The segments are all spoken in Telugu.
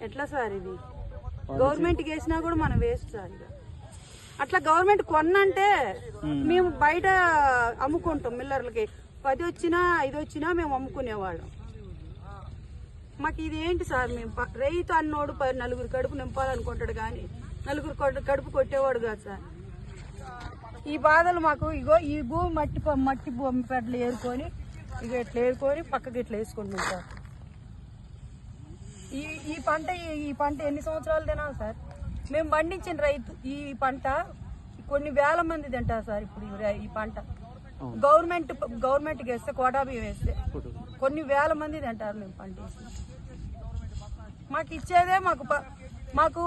ఎట్లా సార్ ఇది? గవర్నమెంట్కి వేసినా కూడా మనం వేస్ట్ సార్ ఇక. అట్లా గవర్నమెంట్ కొన్నంటే మేము. బయట అమ్ముకుంటాం మిల్లర్లకి. పది వచ్చినా ఐదు వచ్చినా మేము అమ్ముకునేవాళ్ళం. మాకు ఇది ఏంటి సార్? మేము రైతు అన్నోడు నలుగురు కడుపు నింపాలనుకుంటాడు కానీ నలుగురు కడు- కడుపు కొట్టేవాడు కాదు సార్. ఈ బాధలు మాకు ఇగో ఈ భూమి మట్టి మట్టి భూమి పెడలు ఏరుకొని ఇక ఇట్లా ఏరుకొని పక్కకి ఇట్లా వేసుకుంటున్నాం సార్. ఈ ఈ పంట ఈ- పంట ఎన్ని సంవత్సరాలు తినాలి సార్? మేము పండించిన రైతు ఈ పంట కొన్ని వేల మంది తింటారు సార్ ఇప్పుడు ఈ పంట. గవర్నమెంట్ గవర్నమెంట్కి వేస్తే కోటా బియ్యం వేస్తే కొన్ని వేల మంది తింటారు మేము పంటేసి మాకు ఇచ్చేదే మాకు ప- మాకు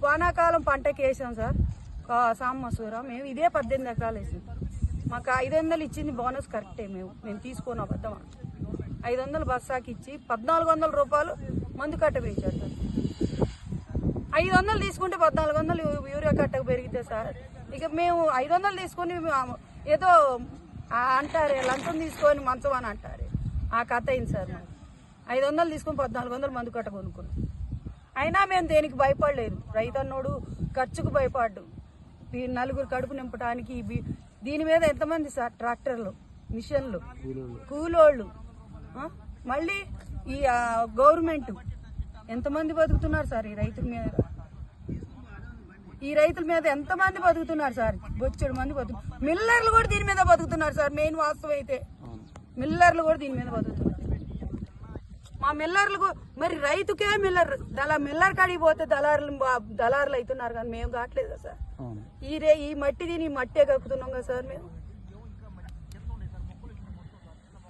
వానాకాలం పంటకి వేసాం సార్. కా- సామసూర మేము ఇదే పద్దెనిమిది ఎకరాలు వేసాం. మాకు ఐదు వందలు ఇచ్చింది బోనస్ కరెక్టే మేము. మేము తీసుకున్న అబద్ధమా ఐదు వందలు బస్సాకి ఇచ్చి పద్నాలుగు వందల రూపాయలు మందు కట్ట పెంచారు సార్ ఐదు వందలు తీసుకుంటే పద్నాలుగు వందలు యూరియా కట్టకు పెరిగితే సార్. ఇక మేము ఐదు వందలు తీసుకొని ఏదో అంటారే లంచం తీసుకొని మంచం అని అంటారు. ఆ కథ అయింది సార్ మాకు ఐదు వందలు తీసుకొని పద్నాలుగు వందలు మందు కట్ట కొనుక్కున్నాం. అయినా మేము దేనికి భయపడలేదు. రైతన్నోడు ఖర్చుకు భయపడ్డు. ఈ నలుగురు కడుపు నింపడానికి దీని మీద ఎంతమంది సార్? ట్రాక్టర్లు మిషన్లు కూలోళ్ళు? మళ్ళీ ఈ గవర్నమెంట్. ఎంతమంది బతుకుతున్నారు సార్ ఈ రైతుల మీద? ఈ రైతుల మీద ఎంతమంది బతుకుతున్నారు సార్? బొచ్చెడు మంది బతుకు మిల్లర్లు కూడా దీని మీద బతుకుతున్నారు సార్ మెయిన్ వాస్తవం అయితే. మిల్లర్లు కూడా దీని మీద బతుకుతున్నారు. మా మిల్లర్లు మరి రైతుకే మిల్లర్ దళ మిల్లర్ కాడికి పోతే దళారులు దళారులు అవుతున్నారు కానీ మేము కావట్లేదు కదా సార్ ఈ రే ఈ మట్టి దీని ఈ మట్టే కక్కుతున్నాం కదా సార్ మేము?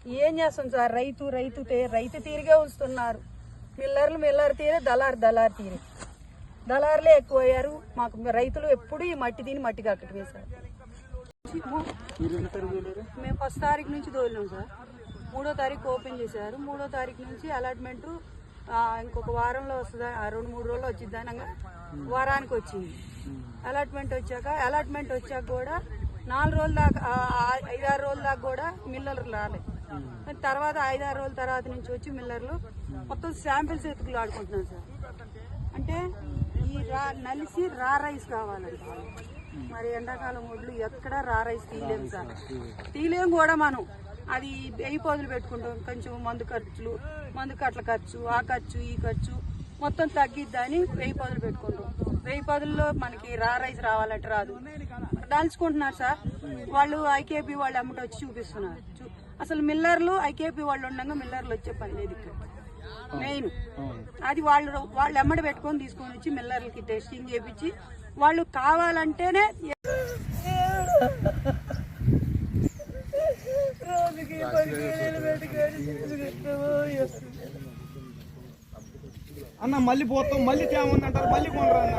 ఏం చేస్తాం సార్? రైతు రైతు రైతు తీరిగే ఉంచుతున్నారు. మిల్లర్లు మిల్లర్ తీరే దళారు దళారు తీరే. దళారులే ఎక్కువయ్యారు. మాకు రైతులు ఎప్పుడు ఈ మట్టి దీని మట్టి కక్కటమే సార్ మేము ఫస్ట్ తారీఖు నుంచి తోలినాం సార్. మూడో తారీఖు ఓపెన్ చేశారు. మూడో తారీఖు నుంచి అలాట్మెంట్ ఇంకొక వారంలో వస్తుంది ఆ రెండు మూడు రోజులు వచ్చింది అనగా వారానికి వచ్చింది. అలాట్మెంట్ వచ్చాక అలాట్మెంట్ వచ్చాక కూడా నాలుగు రోజుల దాకా ఐదారు రోజుల దాకా కూడా మిల్లర్లు రాలేదు. తర్వాత ఐదారు రోజుల తర్వాత నుంచి వచ్చి మిల్లర్లు మొత్తం శాంపిల్స్ ఎత్తుకులు ఆడుకుంటున్నారు సార్. అంటే ఈ రా నలిసి రా రైస్ కావాలంట మరి ఎండాకాలం ఒడ్లు ఎక్కడ రా రైస్ తీయలేము సార్. తీయలేము కూడా మనం. అది వెయ్యి పదులు పెట్టుకుంటాం. కొంచెం మందు ఖర్చులు మందు కట్ల ఖర్చు ఆ ఖర్చు ఈ ఖర్చు మొత్తం తగ్గిద్దని వెయ్యి పదులు పెట్టుకుంటాం. వెయ్యి పదుల్లో మనకి రా రైస్ రావాలంటే రాదు. దాల్చుకుంటున్నారు సార్. వాళ్ళు ఐకేపీ వాళ్ళు అమ్మట వచ్చి చూపిస్తున్నారు అసలు మిల్లర్లు ఐకేపీ వాళ్ళు ఉండగా మిల్లర్లు వచ్చే పని లేదు ఇక్కడ. మెయిన్ అది వాళ్ళు వాళ్ళు ఎమ్మడి పెట్టుకొని తీసుకొని వచ్చి మిల్లర్లకి టెస్టింగ్ చేపించి వాళ్ళు కావాలంటేనే అన్న మళ్ళీ పోతాం మళ్ళీ తేమంది అంటారు మళ్ళీ కొనరా అన్న?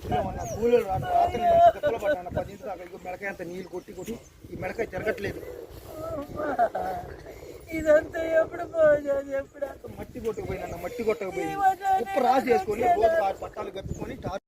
ఇప్పుడేమన్నా కూలీలు రాత్రి పడ్డాను పది ఇంటి దాకా ఇగో మెడకాయ అంత నీళ్ళు కొట్టి కొట్టి ఈ మెడకాయ తిరగట్లేదు ఇదంతా ఎప్పుడు ఎప్పుడు? మట్టి కొట్టకపోయినా మట్టి కొట్టకపోయింది. ఉప్పు రాసి వేసుకొని రోజు పట్టాలు కట్టుకొని